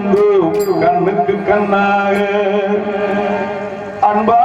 வந்து கண்ணுக்கு கண்ணாக. அன்பா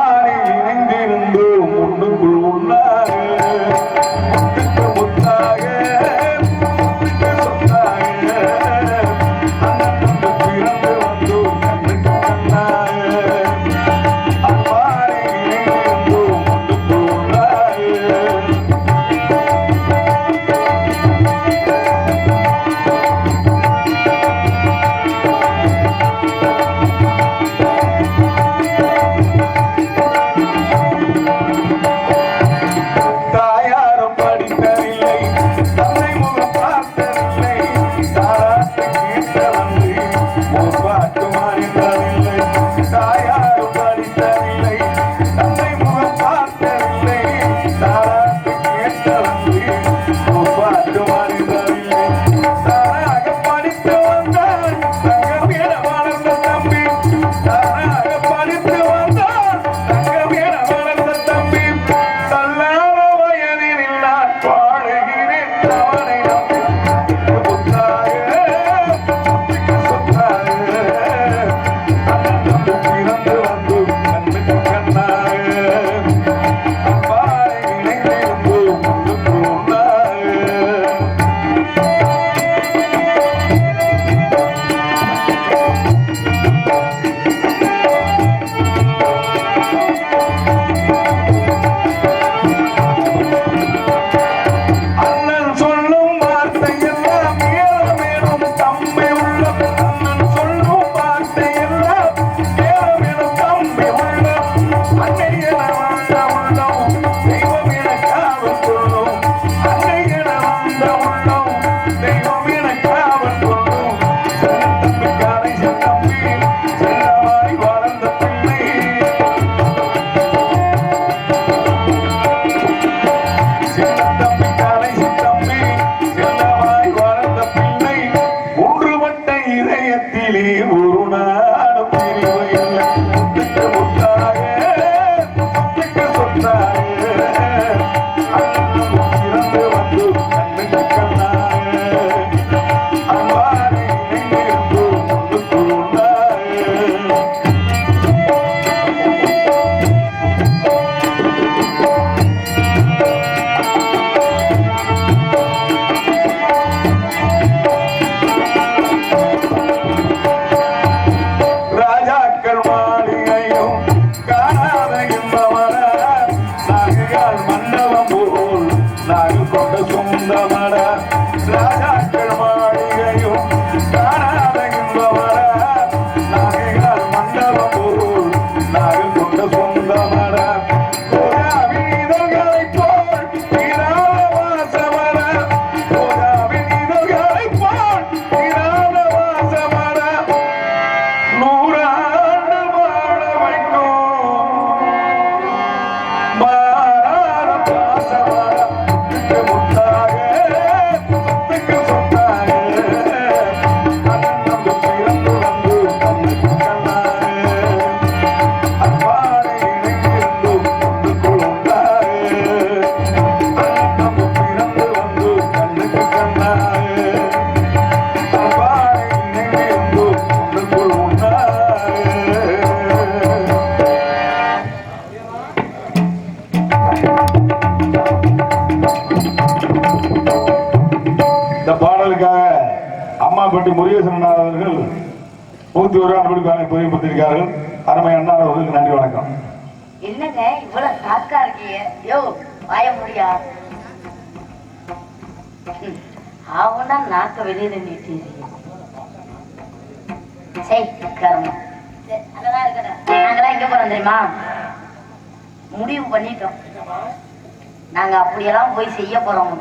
அம்மாப்பட்டி முருகேசன் அவர்கள் நூத்தி ஒரு அன்பளிப்பாக புரியப்பட்டிருக்கிறார்கள் அருமை அண்ணா அவர்களுக்கு நன்றி வணக்கம். என்னங்க இவ்வளவு காக்கா இருக்கீங்க? யோ வாய முடியா? அவனா நாக்க வெளியில நீட்டிருக்கீங்க சரி கர்மம் சரி, அங்கதான் எங்க போறோம் தெரியுமா? முடிவு பண்ணிட்டோம். நாங்க அப்படியெல்லாம் போய் செய்ய போறோம்.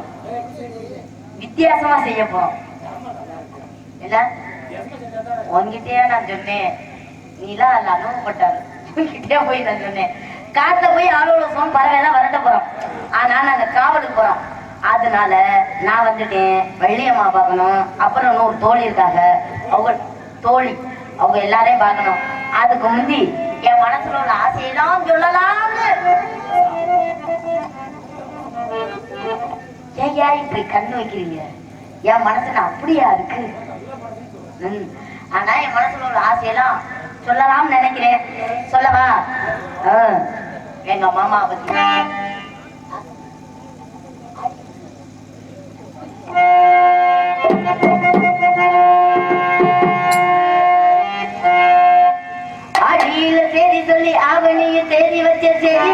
வித்தியாசமா செய்ய போறோம். என்ன உன்கிட்டயே நான் சொன்னேன் நீலாம் அதுல அனுபவப்பட்டாரு உன்கிட்டயே போய் நான் சொன்னேன் காட்டுல போய் ஆளோட சோம் பறவைலாம் வரட்ட போறோம் ஆனா நாங்க காவலுக்கு போறோம் அதனால நான் வந்துட்டேன் வெள்ளியம்மா பார்க்கணும் அப்புறம் இன்னொரு தோழி இருக்காங்க அவங்க தோழி அவங்க எல்லாரையும் பார்க்கணும் அதுக்கு முந்தி என் மனசுல உள்ள ஆசையெல்லாம் சொல்லலாம்னு ஏய்யா இப்படி கண்ணு வைக்கிறீங்க என் மனசுல அப்படியா இருக்கு ஆனா என் மனசுல ஒரு ஆசையெல்லாம் சொல்லலாம்னு நினைக்கிறேன். சொல்லவா? எங்க மாமா பத்தி. அடியில தேதி சொல்லி ஆவணியை தேதி வச்ச செடி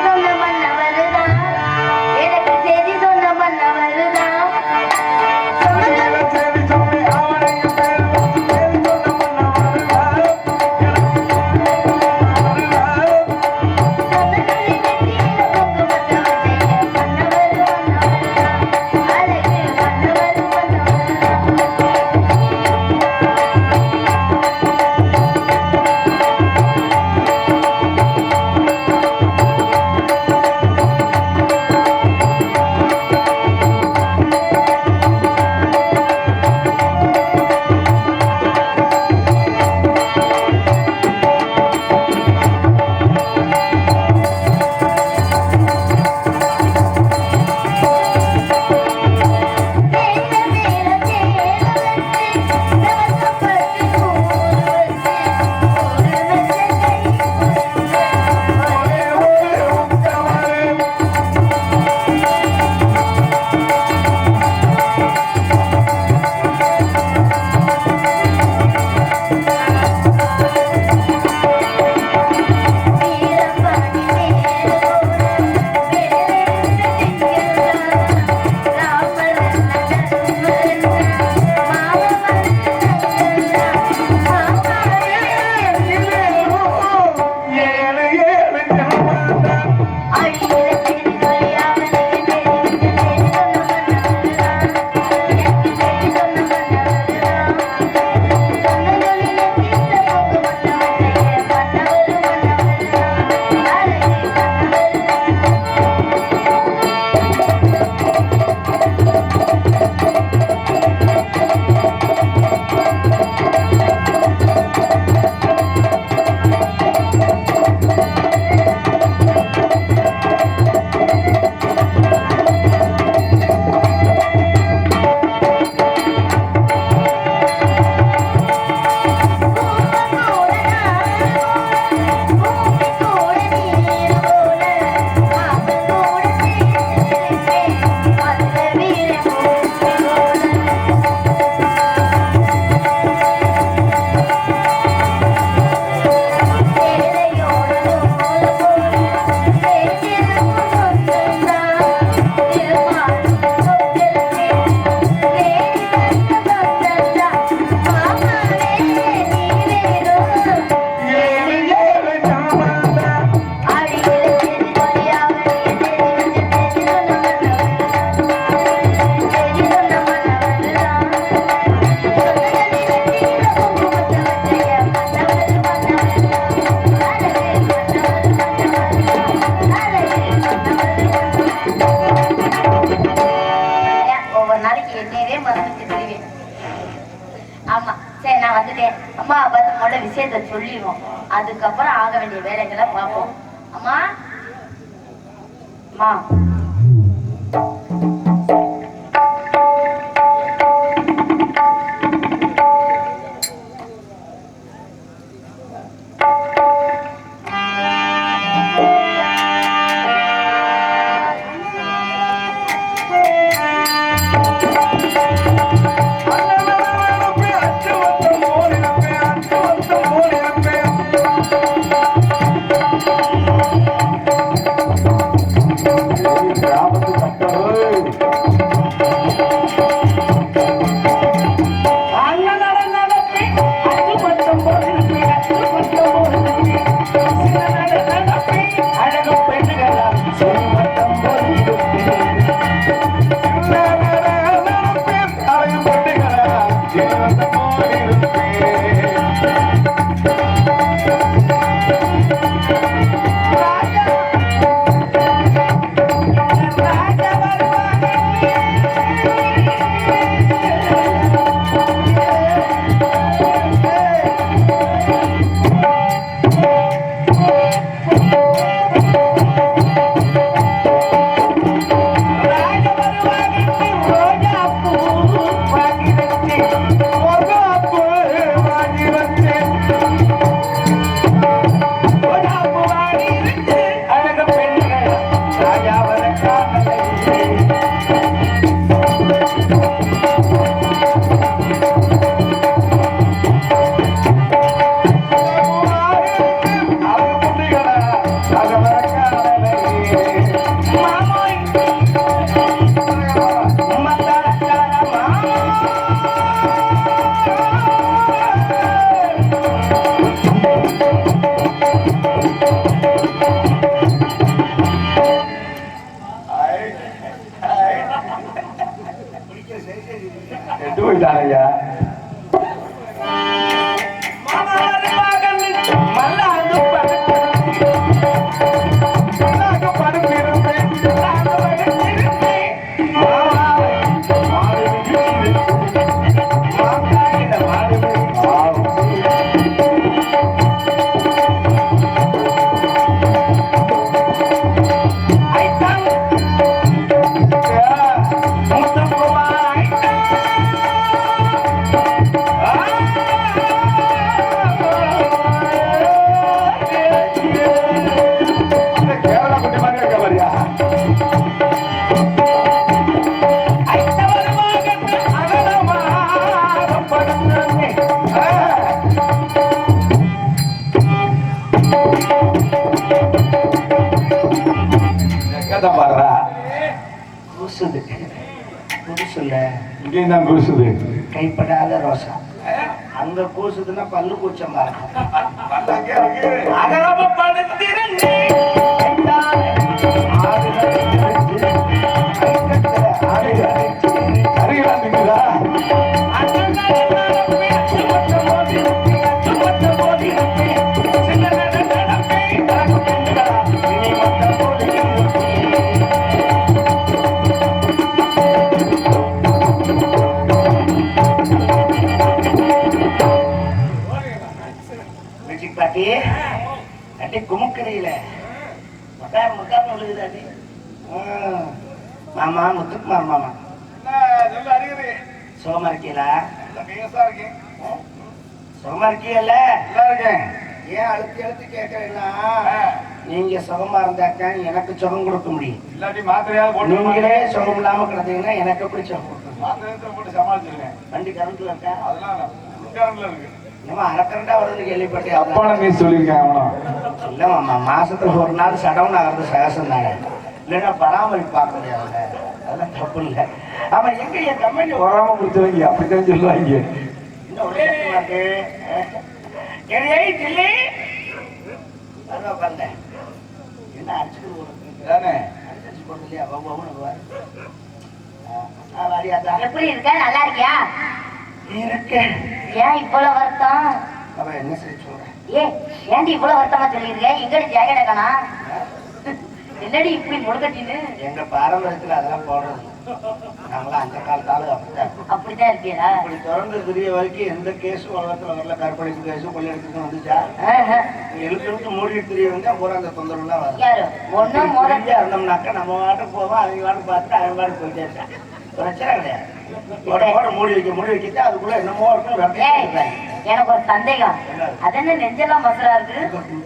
చూసిన పళ్ళు కూర్చోమాట நீங்க சுகமா இருந்தாக்கா எனக்கு சுகம் கொடுக்க முடியும். இல்லாட்டி மாத்திரையாவது போட்டு நீங்களே சுகம் இல்லாம கிடந்தீங்கன்னா எனக்கு எப்படி சுகம் கொடுக்கணும் சமாளிச்சிருக்கேன் வண்டி கரண்ட்ல இருக்கா? அதெல்லாம் இருக்கு. அரக்கரண்டா வருதுன்னு கேள்விப்பட்டேன் அப்பான நீ சொல்லியிருக்கேன் அவனா. இல்ல மாமா மாசத்துல ஒரு நாள் சடவுன் ஆகிறது சகசம் தானே இல்லைன்னா பராமரிப்பு பார்க்க முடியாதுல்ல அதெல்லாம் தப்பு இல்லை. ஆமா எங்க என் கம்பெனி வராம முடிச்சவங்க அப்படித்தான் சொல்லுவாங்க. இன்னும் ஒரே இருக்கு நல்லா இருக்கியா இருக்கேன் ஏன் இவ்வளவு வருத்தம்? அவன் என்ன செய்ய சொல்றேன் ஏ ஏன்டி இவ்வளவு வருத்தமா சொல்லிருக்க எங்கடி ஜாக்கெட் கணா என்னடி இப்படி முழுக்கட்டின்னு எங்க பாரம்பரியத்துல அதெல்லாம் போடுறது நாங்களாம் அந்த காலத்தால அப்படித்தான். அப்படித்தான் இருக்கியா இப்படி தொடர்ந்து தெரிய வரைக்கும் எந்த கேஸும் உலகத்துல வரல கற்பழிப்பு கேஸும் கொள்ளையடிப்பு வந்துச்சா? ஆஹா. எழுத்து எழுத்து மூடிட்டு தெரிய வந்தா பூரா அந்த வரும் தெரிஞ்சா இருந்தோம்னாக்கா நம்ம வாட்டுக்கு போவோம் அவங்க வாட்டுக்கு பார்த்துட்டு அவன் போயிட்டே இருக்கான் பிரச்சனை கிடையாது. மூடி வைக்க மூடி வைக்கிட்டு அதுக்குள்ள என்னமோ இருக்கும் எனக்கு ஒரு சந்தேகம். அது என்ன நெஞ்செல்லாம் மசுரா இருக்கு?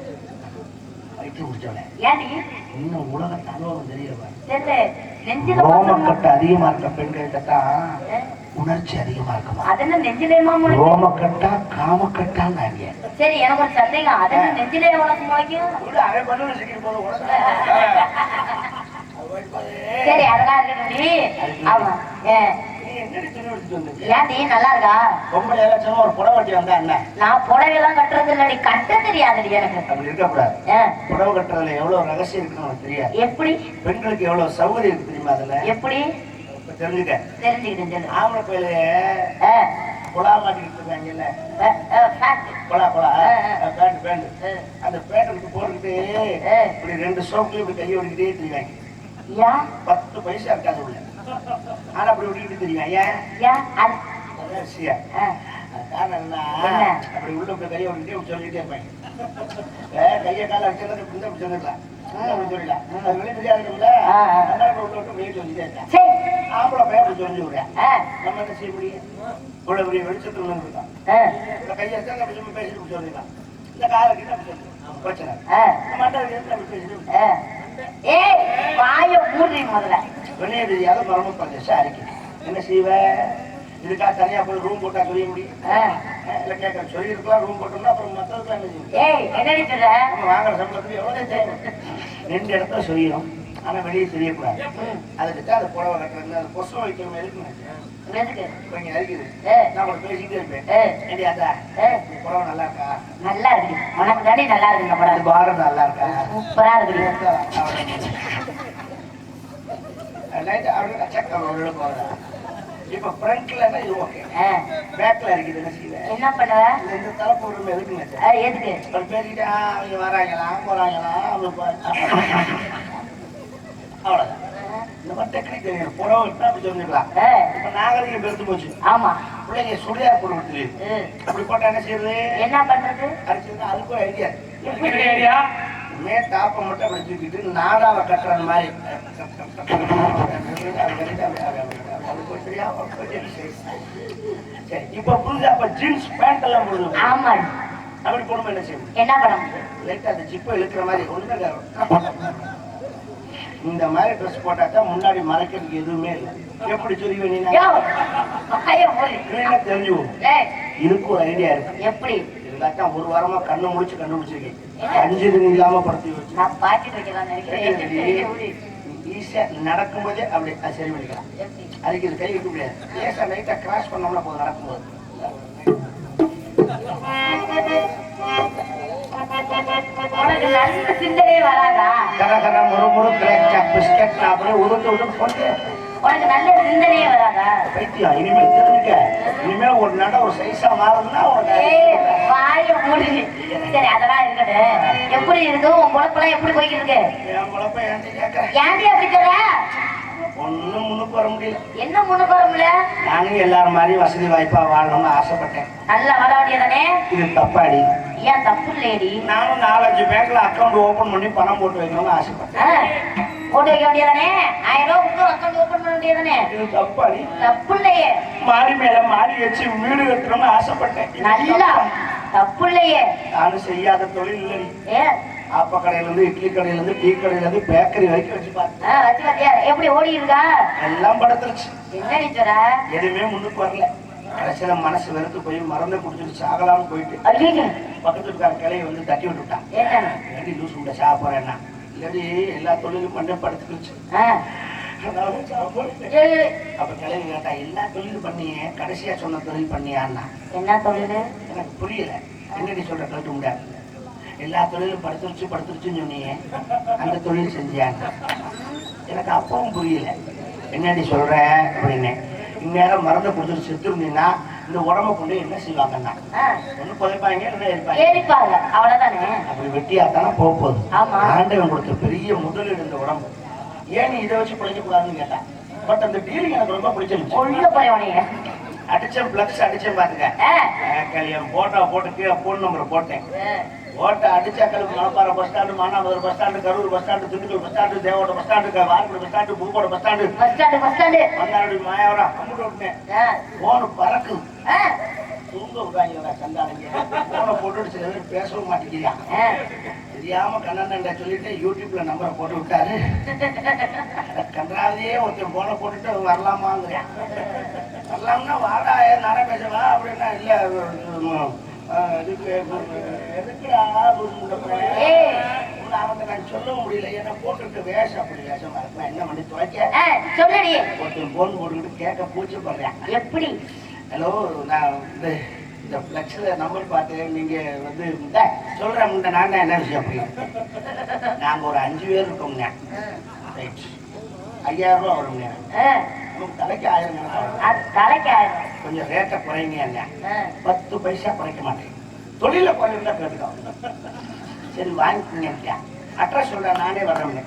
இன்னும் உலக தகவல் தெரியல. ரோமக்கட்டு அதிகமா இருக்க பெண்கள்கிட்ட தான் உணர்ச்சி அதிகமா இருக்குமா? அது என்ன நெஞ்சிலேமா ரோமக்கட்டா காமக்கட்டாங்க சரி எனக்கு ஒரு சந்தேகம். அது என்ன நெஞ்சிலே உனக்கு முளைக்கும்? சரி அதெல்லாம் இருக்கட்டும்டி ஆமா ஏ, நீ நல்லா இருக்கா? பொம்பளை எல்லாம் ஒரு புடவை கட்டி வந்தா என்ன? நான் புடவை எல்லாம் கட்டுறது இல்லடி கட்ட தெரியாதுடி எனக்கு. அப்படி இருக்கக்கூடாது. புடவை கட்டுறதுல எவ்வளவு ரகசியம் இருக்குன்னு உனக்கு தெரியாது. எப்படி? பெண்களுக்கு எவ்வளவு சௌகரியம் இருக்கு தெரியுமா அதுல? எப்படி? தெரிஞ்சுக்க. தெரிஞ்சுக்கிட்டேன் ஆம்பளை பையில குழா மாட்டிக்கிட்டு இருக்காங்கல்ல. குழா குழா. Pant pant. அந்த பேண்ட்டுக்கு போட்டுக்கிட்டு. இப்படி ரெண்டு சோப்புலையும் இப்படி கையை ஓடிக்கிட்டே தெரியுவாங்க ஏன்? பத்து பைசா இருக்காது உள்ள. ஆனா அப்படி ஓடிக்கிட்டு தெரியும்? காரணம் என்ன என்ன? அப்படி உள்ள இப்படி கையை இப்படி சொல்லிட்டே இருப்பாங்க. கையை காலை வச்சதை இப்படி சொல்லிடலாம் அப்படி சொல்லிடலாம் அது இருக்குல்ல. அதனால உள்ள விட்டு வெளியே சொல்லிட்டே இருக்கேன் ஆம்பளை பையன் அப்படி சொல்லி விடுறேன் நம்ம என்ன செய்ய முடியும்? இவ்வளவு பெரிய வெளிச்சத்துல நின்று இருக்கான் ஆ, இந்த கையை எடுத்தா அப்படி சும்மா பேசிட்டு இப்படி சொல்லிடலாம் இந்த காலை கிட்ட அப்படி சொல்லி பிரச்சனை. ஆ, மாட்டாங்க அப்படி பேசிட்டு ஆ. ஏய் வாய மூடி முதல்ல. தெரியாத மரம பிரதேசம் அறிக்கை என்ன செய்வ? இதுக்காக தனியா போய் ரூம் போட்டா சொல்ல முடியும். இல்ல கேட்க சொல்லியிருக்கலாம் ரூம் போட்டோம்னா அப்புறம் மற்றதுக்குலாம் என்ன செய்யும் வாங்குற சம்பளத்துக்கு எவ்வளவு செய்யணும் ரெண்டு இடத்துல செய்யணும் ஆனா வெளியே தெரியக்கூடாது. அதுக்கு தான் அது புடவை கட்டுறது அது கொசம் வைக்கணும் எதுக்கு கொஞ்சம் இருக்குது நான் கூட பேசிக்கிட்டே இருப்பேன். ஏ, ஏண்டி அத்தா ஏ, இந்த புடவை நல்லா இருக்கா? நல்லா இருக்கு. உனக்கு தானே நல்லா இருக்கு இந்த அது படம் பாரம் நல்லா இருக்கா? இருக்கு. லைட் அவருக்கு செக் உள்ள போறதா இப்ப ஃப்ரண்ட்ல இது ஓகே. பேக்ல இருக்குது என்ன பண்ணுவ இந்த தலைப்பு ஒரு எதுக்குங்க எதுக்கு? ஒரு பேசிக்கிட்டு ஆ, அவங்க வராங்களா போறாங்களா அவங்க அவ்வளவுதான். இந்த மாதிரி டெக்னிக் தெரியும் புடவை விட்டா அப்படி தெரிஞ்சுக்கலாம் ஆ, இப்ப நாகரிகம் பெருத்து போச்சு. ஆமா. பிள்ளைங்க சுடியார் போட்டு விட்டுரு ம். அப்படி போட்டா என்ன செய்யுது? என்ன பண்றது? அதுக்கும் ஐடியா மே டாப்பை மட்டும் அப்படி தூக்கிட்டு நாடாவை கட்டுறது மாதிரி. இப்ப புரிஞ்சு அப்ப ஜீன்ஸ் பேண்ட் எல்லாம் போடுது ஆமா. அப்படி போடும்போது என்ன செய்யும்? என்ன பண்ண லைட்டா அந்த ஜிப்பை இழுக்கிற மாதிரி இல்ல. இந்த மாதிரி ட்ரெஸ் போட்டா தான் முன்னாடி மறைக்கிறதுக்கு எதுவுமே இல்லை. எப்படி சொல்லுவீங்க நீ என்ன தெரிஞ்சு போகும். ஏய். இதுக்கு ஒரு ஐடியா இருக்கு. எப்படி? இதுக்காச்சும் ஒரு வாரமா கண்ணு முடிச்சு கண்டுபிடிச்சிருக்கேன். அஞ்சு தினம் இல்லாம படுத்தி வச்சு. ஈஸியா நடக்கும்போதே அப்படி சரி பண்ணிக்கலாம்? அதுக்கு இது கை வைக்க முடியாது. லேசா லைட்டா கிராஸ் பண்ணோம்னா போதும் நடக்கும்போது. சிந்தனையே வராதா? கர கர முறு முறு கிரேக் பிஸ்கட் அப்படியே உருண்டு உருண்டு போட்டு உனக்கு நல்ல சிந்தனையே வராதா? பைத்தியம் இனிமேல் தெரிஞ்சுக்க. இனிமேல் ஒரு நட ஒரு சைஸா மாறணும்னா வாய மூடு. சரி அதெல்லாம் இருக்கட்டும். எப்படி இருக்கு? உன் எப்படி போய்கிட்டு இருக்கு? என் குழப்ப ஏன்டி கேட்கறேன் ஏன்டி அப்படி சொல்ற? ஒண்ணும் முன்னுக்கு வர முடியல. என்ன முன்னுக்கு வரும்ல நானும் எல்லாரும் மாதிரி வசதி வாய்ப்பா வாழணும்னு ஆசைப்பட்டேன். நல்லா வர வேண்டியதானே இது தப்பாடி. ஏன் தப்பு இல்லையடி? நானும் நாலஞ்சு பேங்க்ல அக்கௌண்ட் ஓபன் பண்ணி பணம் போட்டு வைக்கணும்னு ஆசைப்பட்டேன். வைக்க வேண்டியதானே ஆயிரம் ரூபாய் கொடுத்து அக்கௌண்ட் ஓபன் பண்ண வேண்டியதானே இது தப்பாடி. தப்பு இல்லையே மாடி மேல மாடி வச்சு வீடு கட்டணும்னு ஆசைப்பட்டேன். நல்லா. தப்பா? இல்லையே நானும் செய்யாத தொழில் இல்லடி. ஏ? கடையில இருந்து இட்லி கடையில இருந்து டீ கடையில இருந்து பேக்கரி வரைக்கும் வச்சு பார்த்தேன். ஆ, வச்சு பாத்தியா எப்படி ஓடி இருக்கா? எல்லாம் படுத்துருச்சு. என்ன எதுவுமே முன்னுக்கு வரல. கடைசியில மனசு வெறுத்து போய் மறந்து குடிச்சிட்டு சாகலாம்னு போயிட்டு பக்கத்து இருக்கார கிளையை வந்து தட்டி விட்டுட்டான். ஏன் லூஸ் முட்டை சாப்பிட்றேன்னா? இல்லாடி எல்லா தொழிலும் பண்ண படுத்துக்கிச்சு அப்ப கேட்டா எல்லா தொழிலும் பண்ணியே கடைசியா சொன்ன தொழில் பண்ணியான்னா? என்ன தொழில்? எனக்கு புரியல. என்னடி சொல்ற கேட்டு முடியாது எல்லா தொழிலும் படுத்துருச்சு படுத்துருச்சுன்னு சொன்னீங்க அந்த தொழில் செஞ்சியாங்க எனக்கு அப்பவும் புரியல. என்னடி சொல்ற? அப்படின்னு. இந்நேரம் மறந்து கொடுத்துட்டு செத்துருந்தீங்கன்னா இந்த உடம்ப கொண்டு என்ன செய்வாங்கன்னா? ஒண்ணு புதைப்பாங்க ஏறிப்பாங்க அவ்வளவுதானே? அப்படி வெட்டியா தானே போக போகுது. ஆமா. ஆண்டவன் கொடுத்த பெரிய முதலீடு இந்த உடம்பு. ஏன் இதை வச்சு பிழைக்க கூடாதுன்னு கேட்டான் பட் அந்த டீலிங் எனக்கு ரொம்ப பிடிச்சிருந்துச்சு. போயவனைய அடிச்சேன் பிளக்ஸ் அடிச்சேன் பாத்துக்க கல்யாணம் போட்டோ போட்டு கீழே போன் நம்பர் போட்டேன். ஓட்ட அடிச்சாக்களுக்கு Manapparai bus stand Manamadurai bus stand Karur bus stand Dindigul bus stand தேவோட bus stand வாரக்குடி பஸ் stand Pudukkottai bus stand bus stand bus stand Mannady Mayavaram அம்முட்டு விட்டேன். போன பறக்குது தூங்க விடுறாங்க கண்டாளிங்க போனை பேர் பேசவும் மாட்டேங்கிறான் தெரியாம கண்ணன் சொல்லிட்டு யூடியூப்ல நம்பரை போட்டு விட்டாரு. கன்றாவதியே ஒருத்தன் போனை போட்டுட்டு வரலாமாங்கிறான் வரலாம்னா வாடா நட பேசவா? அப்படின்னா இல்ல இதுக்கு சொல்ல முடியல ஏன்னா போட்டுட்டு வேஷம் அப்படி வேஷமா இருக்கும் என்ன பண்ணி துவைக்க சொல்லடி. ஒருத்தன் போன் போட்டுக்கிட்டு கேட்க பூச்சி பண்றேன் எப்படி? ஹலோ நான் இந்த இந்த ஃப்ளெக்ஸில் நம்பர் பார்த்து நீங்கள் வந்து இந்த சொல்கிறேன் முன்ன நான் என்ன விஷயம் அப்படி நாங்கள் ஒரு அஞ்சு பேர் இருக்கோம்ங்க. ரைட் ஐயாயிரம் ரூபா வருங்க. தலைக்கு ஆயிரம் தலைக்கு ஆயிரும். கொஞ்சம் ரேட்டை குறைங்க பத்து பைசா குறைக்க மாட்டேன். தொழில குறைந்தா கேட்டுக்கோ. சரி வாங்கிக்கோங்க அட்ரஸ் சொல்கிறேன் நானே வர்றேங்க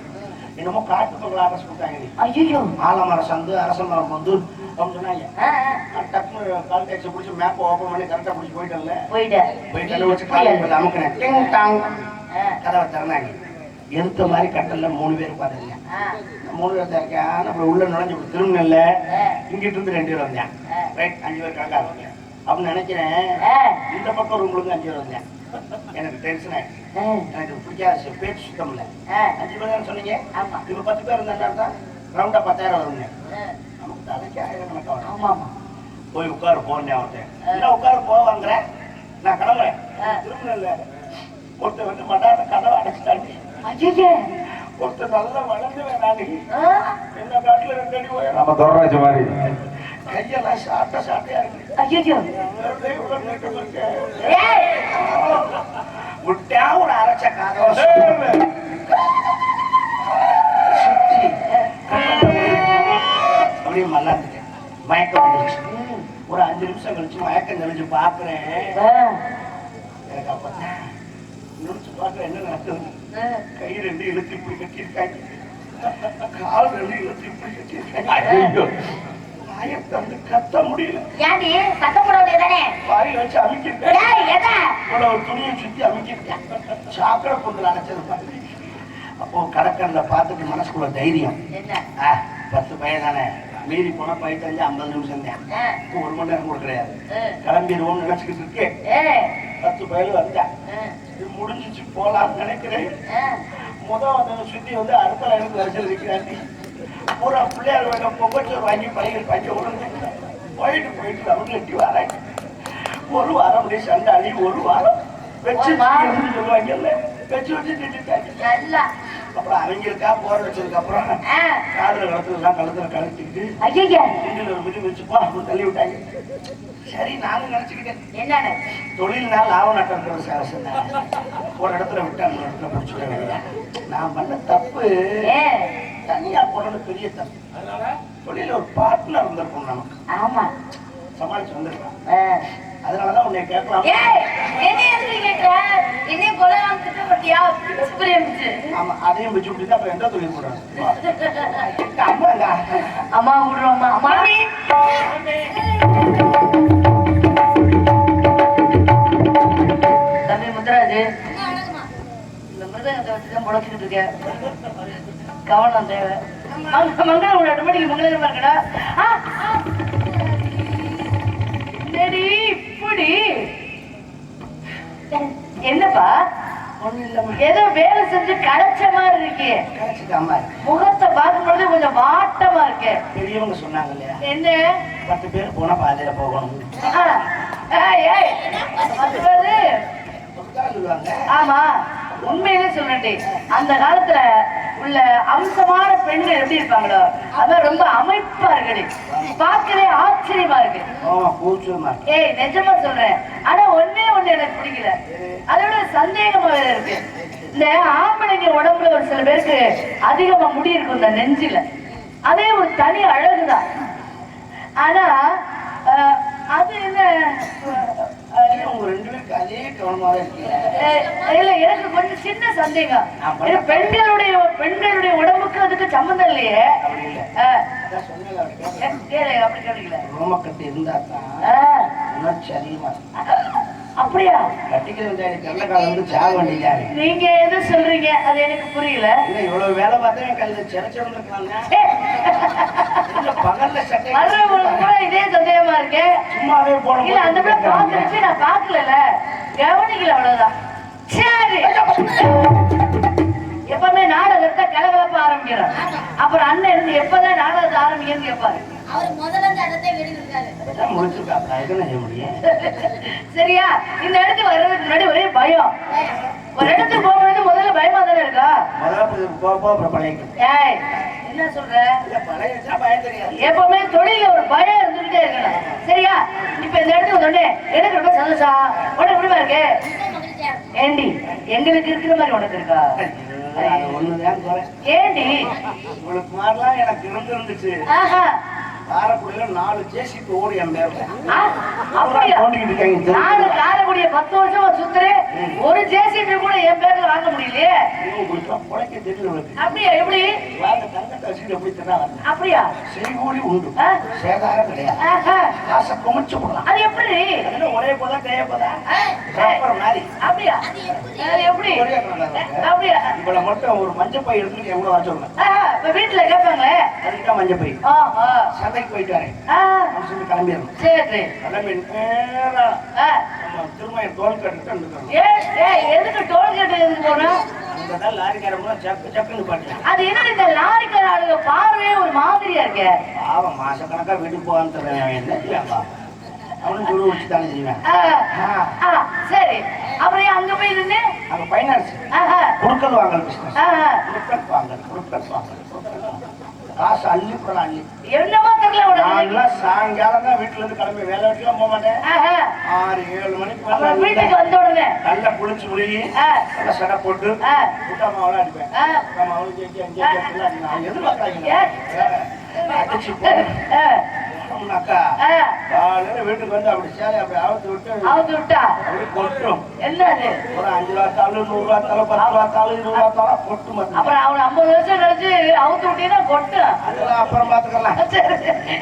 என்னமோ காட்டு பொங்கல் அட்ரஸ் கொடுத்தாங்க ஐயோ ஆலமரம் சந்து அரச மரம் வந்து அப்படின்னு சொன்னாங்க. டக்குனு கால் டாக்ஸி பிடிச்சி மேப் ஓப்பன் பண்ணி கரெக்டாக பிடிச்சி போயிட்டேன்ல. போயிட்டு போய் கதவை வச்சு காலையில் அமுக்கினேன். டிங் டாங். ஆ, கதவை திறந்தாங்க. எடுத்த மாதிரி கட்டல்ல மூணு பேர் பார்த்துருங்க ஆ, மூணு பேர் தான் இருக்கேன். அப்புறம் உள்ள நுழைஞ்சு திரும்பினல இங்கிட்டு இருந்து ரெண்டு பேர் வந்தேன். ரைட் அஞ்சு பேர் கணக்கா அப்படின்னு நினைக்கிறேன் இந்த பக்கம் ரூம்லேருந்து அஞ்சு வந்தேன் எனக்கு டென்ஷன் ஆயிடுச்சு. எனக்கு பிடிக்காத பேச்சு சுத்தம் இல்லை ஆ, அஞ்சு பேர் தான் சொன்னீங்க. இப்போ பத்து பேர் இருந்தா தான் ரவுண்டா பத்தாயிரம் வருங்க. நமக்கு தலைக்கு ஆயிரம் கணக்கா வரும். ஆமா ஆமா. போய் உட்காரு போனேன் அவர்கிட்ட. என்ன உட்காரு போவாங்கிறேன் நான் கிளம்புறேன். திரும்ப ஒருத்தர் வந்து மடாத கதவை அடைச்சிட்டாண்டி. ஒருத்தர் நல்லா வளர்ந்து வேணாண்டி என்ன காட்டுல ரெண்டு அடி நம்ம தொடராஜ் மாதிரி. கையெல்லாம் சாட்ட சாட்டையா இருக்கு ஐயோ விட்டா ஒரு அரைச்ச அப்படியே மல்லாந்துட்டேன். மயக்கம் ஒரு அஞ்சு நிமிஷம் கழிச்சு மயக்கம் தெளிஞ்சு பாக்குறேன். எனக்கு அப்பதான் நினைச்சு பார்க்க என்ன நடக்குது கை ரெண்டு இழுத்து இப்படி கட்டியிருக்காங்க. கால் ரெண்டு இழுத்து இப்படி கட்டியிருக்காங்க. தந்து கத்த முடியல. ஏன்டி சத்தம் போட வேண்டியதானே வாயில வச்சு ஒரு துணியை சுத்தி அமைக்கிருக்கேன் சாக்கடை பொங்கல் அடைச்சது பாரு. அப்போ கடற்கரையில பார்த்துட்டு மனசுக்குள்ள தைரியம். பத்து பையன் தானே. மீறி போனா பதினஞ்சு ஐம்பது நிமிஷம் தான். ஒரு மணி நேரம் கூட கிடையாது. கிளம்பிடுவோம்னு நினைச்சுக்கிட்டு இருக்கேன். ஏய் பத்து பயிலும் வந்தேன். இது முடிஞ்சிச்சு போலாம்னு நினைக்கிறேன். ஆ, முத வந்து சுத்தி வந்து அடுத்த லைனுக்கு வரிசையில் இருக்கிறாண்டி பூரா பிள்ளையார் வேலை பொங்கச்சோறு வாங்கி பையன் பஞ்ச விடுங்க போயிட்டு போயிட்டு அவங்க எட்டி வராங்க. ஒரு வாரம் அப்படியே சண்டாளி ஒரு வாரம் வச்சு ஒரு? தின்னு சொல்லுவாங்கல்ல வச்சு வச்சு திட்டாங்க நல்லா. அப்புறம் அவங்களுக்கா போர் வச்சதுக்கு அப்புறம் காதுல கழுத்திட்டு ஐயையே, கிண்டில் ஒரு மிதி மிதிச்சுப்பா அப்படின்னு தள்ளி விட்டாங்க சரி நானும் நினைச்சுக்கிட்டேன். என்னன்னு? தொழில்னா லாபம் நட்டங்கிறது சாசன ஒரு இடத்துல விட்டு அந்த இடத்துல வேண்டியதான் நான் பண்ண தப்பு. தனியா போனது பெரிய தப்பு. தொழில ஒரு பார்ட்னர் இருந்திருக்கும் நமக்கு. ஆமா. சமாளிச்சு வந்திருக்கலாம். அதனாலதான் உன்னை கேட்கலாம். ஆமா அதையும் விட்டு அப்புறம் எந்த தொழில் போடுறாங்க? அம்மாங்க அம்மா விடுறோம்மா அம்மா தம்பி முத்துராஜு இந்த மிருதங்கத்தை வச்சுதான் முடக்கிட்டு இருக்கேன் கவனம் தேவை மங்க- ரெண்டு மணிக்கு மங்களமா ஆ. என்னடி இப்படி? என்னப்பா? ஏதோ வேலை செஞ்சு களைச்ச மாதிரி இருக்கே. முகத்தை பார்க்கும்பொழுது கொஞ்சம் வாட்டமா இருக்கு. பெரியவங்க சொன்னாங்க இல்லையா என்ன? பத்து பேர் போனா பாதையில போகணும். அது பாரு. ஆமா உண்மையிலே சொல்றேன்டி. அந்த காலத்துல உள்ள அம்சமான பெண்கள் எப்படி இருப்பாங்களோ அதான் ரொம்ப அமைப்பா இருக்குடி பார்க்கவே ஆச்சரியமா இருக்கு. ஏய் நிஜமா சொல்றேன். ஆனா ஒண்ணே ஒண்ணு எனக்கு பிடிக்கல. அதோட சந்தேகமா வேற இருக்கு. இந்த ஆம்பளைங்க உடம்புல ஒரு சில பேருக்கு அதிகமா முடி இருக்கும் இந்த நெஞ்சில. அதே ஒரு தனி அழகுதான். ஆனா அது என்ன? எனக்கு கொஞ்சம் சின்ன சந்தேகம். பெண்களுடைய பெண்களுடைய உடம்புக்கு அதுக்கு சம்மந்தம் இல்லையே? அப்படி இல்லை. அஹ், அதான் சொன்னேன் அவரு கேட்கல. ஏ- கேளு அப்படி கேட்டீங்களே ரோமக்கட்டு இருந்தா தான் உணர்ச்சி அதிகமா. அப்படியா? நீங்க எது சொல்றீங்க? அது எனக்கு புரியல. இவ்வளவு வேலை பார்த்தா என் கல்ல சிறச்சு பகல்ல சட்டை வர்றவங்களுக்கு கூட இதே சந்தேகமா இருக்கு. சும்மாவே போன இல்ல அந்த பிள்ளை பாத்துருச்சு நான் பாக்கல கவனிக்கல அவ்வளவுதான். சரி. எப்பவுமே நாடகத்தை கலகலப்ப ஆரம்பிக்கிறோம் அப்புறம் அண்ணன் இருந்து எப்பதான் நாடகத்தை ஆரம்பிக்கன்னு கேட்பாரு. அவர் முதல்ல இருந்து இடத்தை வெளியிருக்காரு முடிச்சிருக்காப்ல அதுக்கு என்ன செய்ய முடியும்? சரியா? இந்த இடத்துக்கு வர்றதுக்கு முன்னாடி ஒரே பயம். ஒரு இடத்துக்கு போகும்போது முதல்ல பயமா தானே இருக்கா? முதல்ல என்ன சொல்ற? பயம் தெரியாது. எப்பவுமே தொழில ஒரு பயம் இருந்துகிட்டே இருக்கணும். சரியா? இப்ப இந்த இடத்துக்கு வந்தோடனே எனக்கு ரொம்ப சந்தோஷம். உனக்கு எப்படிமா இருக்கு? ஏண்டி எங்களுக்கு இருக்கிற மாதிரி உனக்கு இருக்கா? ஒண்ணுதான். ஏண்டி? உங்களுக்கு மாதிரிலாம் எனக்கு இருந்துருந்துச்சு ஆஹா. காரைக்குடியில நாலு ஜேசிக்கு ஓடி ஆ, அப்படியா? தோண்டிக்கிட்டு இருக்காங்க. காரைக்குடிய பத்து வருஷமா சுத்துறேன் ஒரு ஜேசிபி கூட என் பேர்ல வாங்க முடியலையே? அப்படியா எப்படி? அப்படியா? செய்கூலி உண்டு? சேதாரம் கிடையாது. ஆஹா. காசை குமிச்சு போடலாம். அது எப்படி? ஒரே போதா கைய போதா? மாதிரி. அப்படியா? எப்படி. அப்படியா? இவ்வளவு மட்டும் ஒரு மஞ்சள் பை எடுத்துட்டு எவ்வளவு இப்ப வீட்டுல கேட்பாங்களே அதுக்கு தான் மஞ்சள் பை. ஆஹா. சந்தைக்கு போயிட்டு வரேன். கிளம்பிடணும். சரி கிளம்பி நேரா. ஆ. நம்ம திரும்ப என் வந்துக்கணும் ஏய், ஏய், எதுக்கு எதுக்கு லாரிக்காரங்க சக்கு சக்குன்னு பாட்டுலாம் அது என்ன இந்த லாரிக்கார ஆளுங்க பார்வையே ஒரு மாதிரியா இருக்கே. பாவம் மாசக்கணக்கா அவன் என்ன செய்வான்பா அவனும் துரு வச்சு தானே செய்வேன். சரி. அப்புறம் அங்க போய் நின்னு? அங்க பைனான்ஸ் குடுக்கல் வாங்கல் பிசினஸ். குடுக்கல் வாங்கல் குடுக்கல் வாங்கல் குடுக்கல் வாங்கல். காசு அள்ளி போல அள்ளி என்னமோ தெரியல உனக்கு நான்லாம் சாயங்காலம் தான் வீட்டுல இருந்து கிளம்பி வேலை வெட்டிலாம் போக மாட்டேன். ஆறு ஏழு மணிக்கு வீட்டுக்கு வந்த உடனே நல்லா குளிச்சு ஆ, நல்லா சடை போட்டு ஆ, முட்டா மாவுலாம் அடிப்பேன் ஆ, முட்டா மாவு ஜெயிக்க ஜெயிக்க எல்லாம் நான் எதிர்பார்க்காங்க ஏ. அடிச்சு காலையில வீட்டுக்கு வந்து அப்படி சேலை அப்படி அவுத்து விட்டு அவுத்து விட்டா? அப்படி கொட்டும் என்னது? ஒரு அஞ்சு ரூபா தாளு நூறு ரூபா தாளு பத்து ரூபா தாளு இருபது ரூபா தாளா கொட்டு மாட்டேன் அப்புறம் அவன் ஐம்பது வருஷம் கழிச்சு அவுத்து விட்டீங்கன்னா கொட்டும் அதெல்லாம் அப்புறம் பாத்துக்கலாம் சரி.